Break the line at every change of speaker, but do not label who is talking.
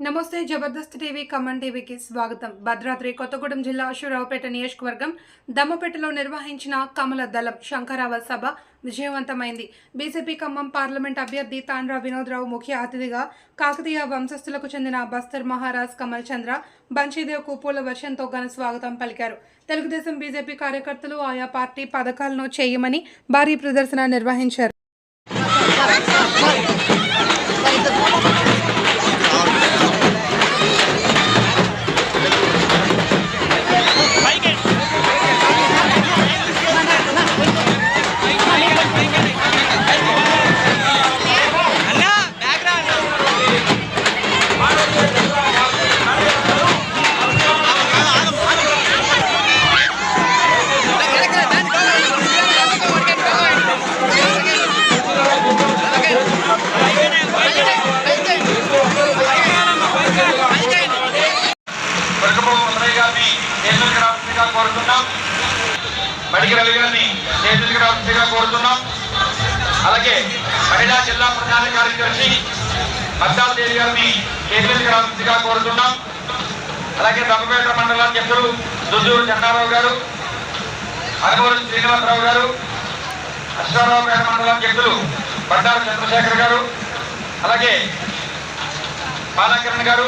నమస్తే Jabardasth TV come on టీవీకి స్వాగతం. భద్రాద్రి కొత్తగూడెం జిల్లా అశ్వరావుపేట నియోజకవర్గం దమ్మపేటలో నిర్వహించిన కమల దళం శంకరావ సభ విజయవంతమైంది. బీజేపీ ఖమ్మం పార్లమెంట్ అభ్యర్థి తాండ్రా వినోద్రావు ముఖ్య అతిథిగా కాకతీయ వంశస్థులకు చెందిన బస్తర్ మహారాజ్ కమల్ చంద్ర బంచీదేవ్కు పూల వర్షంతో ఘన స్వాగతం పలికారు. తెలుగుదేశం బీజేపీ కార్యకర్తలు ఆయా పార్టీ పథకాలను చేయమని భారీ ప్రదర్శన నిర్వహించారు.
రావాల్సిందిగా కోరుతున్నాం. మడికి రవి గారిని స్టేషన్కి రావాల్సిందిగా కోరుతున్నాం. అలాగే మహిళా జిల్లా ప్రధాన కార్యదర్శి మద్దాల దేవి గారిని స్టేషన్కి రావాల్సిందిగా కోరుతున్నాం. అలాగే దమ్మపేట మండల అధ్యక్షులు దుద్దూరు చెన్నారావు గారు అనగవరం శ్రీనివాసరావు గారు అశ్వారావుపేట మండల అధ్యక్షులు బండారు చంద్రశేఖర్ గారు అలాగే బాలకిరణ్ గారు